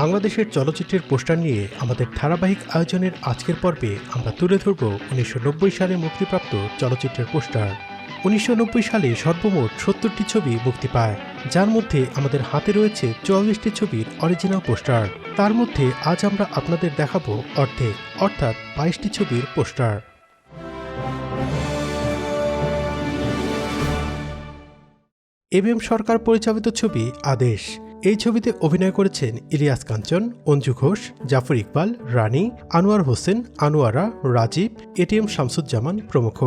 বাংলাদেশের চলচ্চিত্রের পোস্টার নিয়ে আমাদের ধারাবাহিক আয়োজনের আজকের পর্বে আমরা তুলে ধরব উনিশশো নব্বই সালে মুক্তিপ্রাপ্ত চলচ্চিত্রের পোস্টার। উনিশশো নব্বই সালে সর্বমোট সত্তরটি ছবি মুক্তি পায়, যার মধ্যে আমাদের হাতে রয়েছে চুয়াল্লিশটি ছবির অরিজিনাল পোস্টার। তার মধ্যে আজ আমরা আপনাদের দেখাবো অর্ধেক, অর্থাৎ বাইশটি ছবির পোস্টার। এম এম সরকার পরিচালিত ছবি আদেশ। এই ছবিতে অভিনয় করেছেন ইলিয়াস কাঞ্চন, অঞ্জু ঘোষ, জাফর ইকবাল, রানী, আনোয়ার হোসেন, আনোয়ারা, রাজীব এটিএম শামসুজ্জামান প্রমুখ।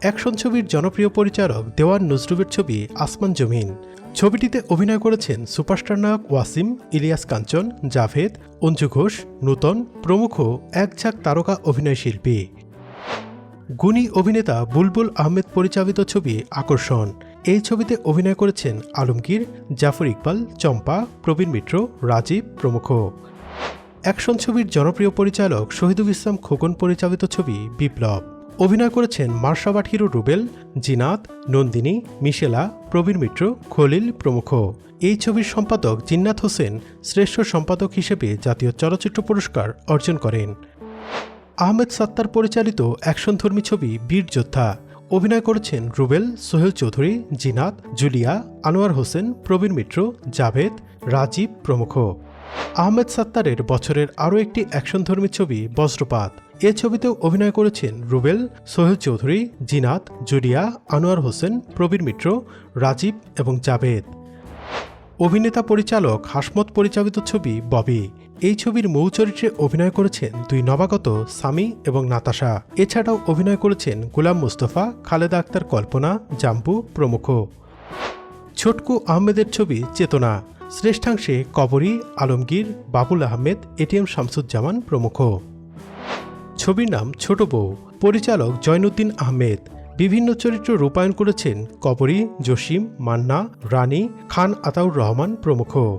অ্যাকশন ছবির জনপ্রিয় পরিচালক দেওয়ান নজরুবের ছবি আসমান জমিন। ছবিটিতে অভিনয় করেছেন সুপারস্টার নায়ক ওয়াসিম, ইলিয়াস কাঞ্চন, জাভেদ, অঞ্জু ঘোষ, নূতন, প্রমুখ এক ঝাঁক তারকা অভিনয়শিল্পী গুণী অভিনেতা বুলবুল আহমেদ পরিচালিত ছবি আকর্ষণ। এই ছবিতে অভিনয় করেছেন আলমগীর, জাফর ইকবাল, চম্পা, প্রবীণ মিত্র, রাজীব প্রমুখ। অ্যাকশন ছবির জনপ্রিয় পরিচালক শহীদুল ইসলাম খোকন পরিচালিত ছবি বিপ্লব। অভিনয় করেছেন মার্শাবাট হিরো রুবেল, জিনাত, নন্দিনী, মিশেলা, প্রবীণ মিত্র, খলিল প্রমুখ। এই ছবির সম্পাদক জিন্নাত হোসেন শ্রেষ্ঠ সম্পাদক হিসেবে জাতীয় চলচ্চিত্র পুরস্কার অর্জন করেন। আহমেদ সাত্তার পরিচালিত অ্যাকশনধর্মী ছবি বীর যোদ্ধা। অভিনয় করেছেন রুবেল, সোহেল চৌধুরী, জিনাত, জুলিয়া, আনোয়ার হোসেন, প্রবীণ মিত্র, জাভেদ, রাজীব প্রমুখ। আহমেদ সাত্তারের বছরের আরও একটি অ্যাকশনধর্মী ছবি, বজ্রপাত। এ ছবিতেও অভিনয় করেছেন রুবেল, সোহেল চৌধুরী, জিনাত, জুলিয়া, আনোয়ার হোসেন প্রবীর মিত্র, রাজীব এবং জাভেদ। অভিনেতা পরিচালক, হাসমত পরিচালিত ছবি, ববি। এই ছবির মূল চরিত্রে অভিনয় করেছেন দুই নবাগত সামি এবং নাতাশা। এছাড়াও অভিনয় করেছেন গোলাম মুস্তফা, খালেদা আক্তার কল্পনা, জাম্পু প্রমুখ। ছোটকু আহমেদের ছবি চেতনা। শ্রেষ্ঠাংশে কবরী, আলমগীর, বাবুল আহমেদ এটিএম শামসুজ্জামান প্রমুখ। ছবির নাম ছোট বউ। পরিচালক জয়নুদ্দিন আহমেদ। বিভিন্ন চরিত্র রূপায়ণ করেছেন কবরী, জসিম, মান্না, রানী, খান আতাউর রহমান প্রমুখ।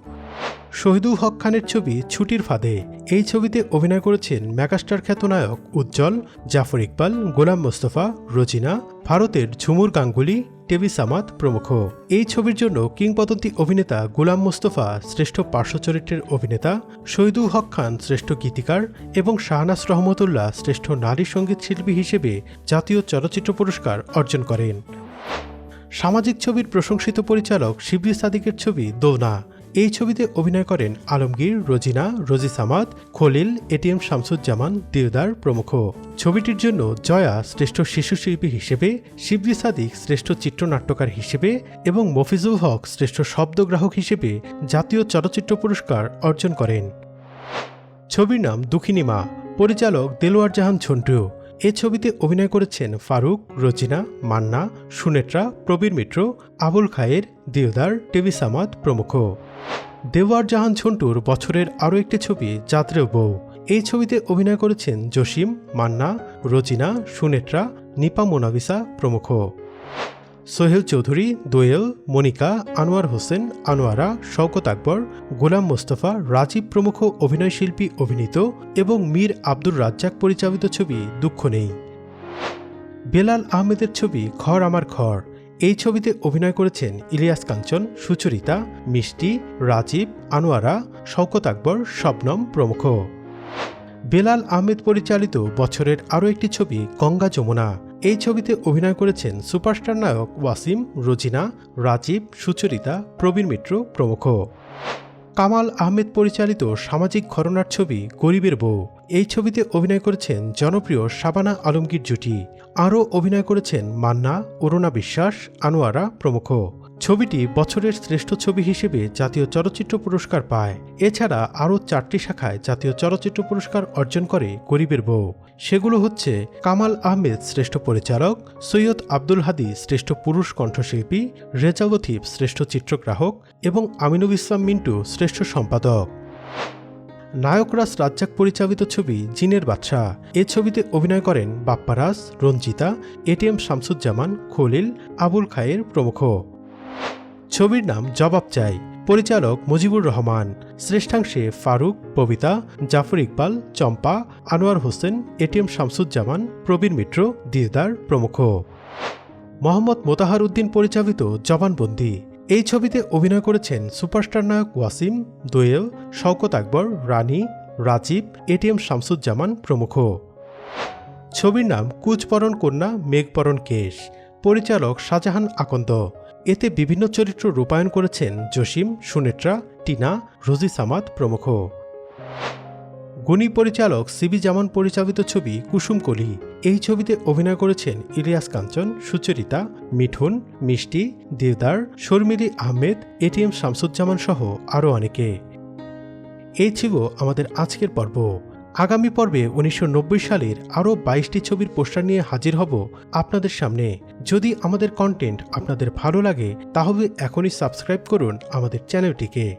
শহীদুল হক খানের ছবি ছুটির ফাঁদে। এই ছবিতে অভিনয় করেছেন মেগাস্টার খ্যাত নায়ক উজ্জ্বল, জাফর ইকবাল, গোলাম মোস্তফা, রোজিনা, ভারতের ঝুমুর গাঙ্গুলি টেবি সামাদ প্রমুখ। এই ছবির জন্য কিংবদন্তি অভিনেতা গোলাম মোস্তফা শ্রেষ্ঠ পার্শ্ব চরিত্রের অভিনেতা, শহীদুল হক খান শ্রেষ্ঠ গীতিকার এবং শাহনাজ রহমতুল্লাহ শ্রেষ্ঠ নারী সংগীত শিল্পী হিসেবে জাতীয় চলচ্চিত্র পুরস্কার অর্জন করেন। সামাজিক ছবির প্রশংসিত পরিচালক শিবলি সাদিকের ছবি দোলনা। এই ছবিতে অভিনয় করেন আলমগীর, রোজিনা, রোজি সামাদ, খলিল এটিএম শামসুজ্জামান, দিলদার প্রমুখ। ছবিটির জন্য জয়া শ্রেষ্ঠ শিশু শিল্পী হিসেবে শিবলি সাদিক শ্রেষ্ঠ চিত্রনাট্যকার হিসেবে এবং মফিজুল হক শ্রেষ্ঠ শব্দগ্রাহক হিসেবে জাতীয় চলচ্চিত্র পুরস্কার অর্জন করেন। ছবির নাম দুঃখিনী মা, পরিচালক দেলোয়ার জাহান ঝন্টু। এ ছবিতে অভিনয় করেছেন ফারুক রচিনা মান্না, সুনেত্রা, প্রবীর মিত্র, আবুল খায়ের, দিওদার টিভি সামাদ প্রমুখ। দেওয়ার জাহান ছন্টুর বছরের আরও একটি ছবি যাত্রেও বউ। এই ছবিতে অভিনয় করেছেন জসিম, মান্না রচিনা সুনেত্রা, নিপা মোনাবিসা প্রমুখ। সোহেল চৌধুরী, দোয়েল, মনিকা, আনোয়ার হোসেন, আনোয়ারা, শওকত আকবর, গোলাম মোস্তফা, রাজীব প্রমুখ অভিনয়শিল্পী অভিনীত এবং মীর আব্দুর রাজ্জাক পরিচালিত ছবি দুঃখ নেই। বেলাল আহমেদের ছবি ঘর আমার ঘর এই ছবিতে অভিনয় করেছেন ইলিয়াস কাঞ্চন, সুচরিতা, মিষ্টি, রাজীব, আনোয়ারা, শওকত আকবর, শবনম প্রমুখ। বেলাল আহমেদ পরিচালিত বছরের আরও একটি ছবি গঙ্গা যমুনা। এই ছবিতে অভিনয় করেছেন সুপারস্টার নায়ক ওয়াসিম, রোজিনা, রাজীব, সুচরিতা, প্রবীণ মিত্র প্রমুখ। কামাল আহমেদ পরিচালিত সামাজিক ঘটনার ছবি গরিবের বউ। এই ছবিতে অভিনয় করেছেন জনপ্রিয় শাবানা আলমগীর জুটি। আরও অভিনয় করেছেন মান্না, অরুণা বিশ্বাস, আনোয়ারা প্রমুখ। ছবিটি বছরের শ্রেষ্ঠ ছবি হিসেবে জাতীয় চলচ্চিত্র পুরস্কার পায়। এছাড়া আরও চারটি শাখায় জাতীয় চলচ্চিত্র পুরস্কার অর্জন করে গরিবের বউ। সেগুলো হচ্ছে কামাল আহমেদ শ্রেষ্ঠ পরিচালক, সৈয়দ আব্দুল হাদি শ্রেষ্ঠ পুরুষ কণ্ঠশিল্পী রেজা লথিফ শ্রেষ্ঠ চিত্রগ্রাহক এবং আমিনুল ইসলাম মিন্টু শ্রেষ্ঠ সম্পাদক। নায়করাজ রাজ্জাক পরিচালিত ছবি জিনের বাদশাহ। এ ছবিতে অভিনয় করেন বাপ্পারাজ রঞ্জিতা এটিএম শামসুজ্জামান, খলিল, আবুল খায়ের প্রমুখ। ছবির নাম জবাব চাই। পরিচালক মুজিবুর রহমান। শ্রেষ্ঠাংশে ফারুক, ববিতা, জাফর ইকবাল, চম্পা, আনোয়ার হোসেন, এটিএম শামসুজ্জামান, প্রবীণ মিত্র দিদার প্রমুখ। মোহাম্মদ মোতাহার উদ্দিন পরিচালিত জবানবন্দি। এই ছবিতে অভিনয় করেছেন সুপারস্টার নায়ক ওয়াসিম, দোয়েল, শওকত আকবর, রানী, রাজীব, এটিএম শামসুজ্জামান প্রমুখ। ছবির নাম কুচপরণ কন্যা মেঘপরণ কেশ। পরিচালক শাহজাহান আকন্দ। এতে বিভিন্ন চরিত্র রূপায়ণ করেছেন জসিম, সুনেত্রা, টিনা, রোজি সামাদ প্রমুখ। গুণী পরিচালক সিবি জামান পরিচালিত ছবি কুসুমকলি এই ছবিতে অভিনয় করেছেন ইলিয়াস কাঞ্চন, সুচরিতা, মিঠুন, মিষ্টি দেবদার শর্মিলি আহমেদ, এটিএম শামসুজ্জামান সহ আরও অনেকে। এই ছিল আমাদের আজকের পর্ব। আগামী পর্বে উনিশশো নব্বই সালের আরও বাইশটি ছবির পোস্টার নিয়ে হাজির হব আপনাদের সামনে। যদি আমাদের কন্টেন্ট আপনাদের ভালো লাগে, তাহলে এখনই সাবস্ক্রাইব করুন আমাদের চ্যানেলটিকে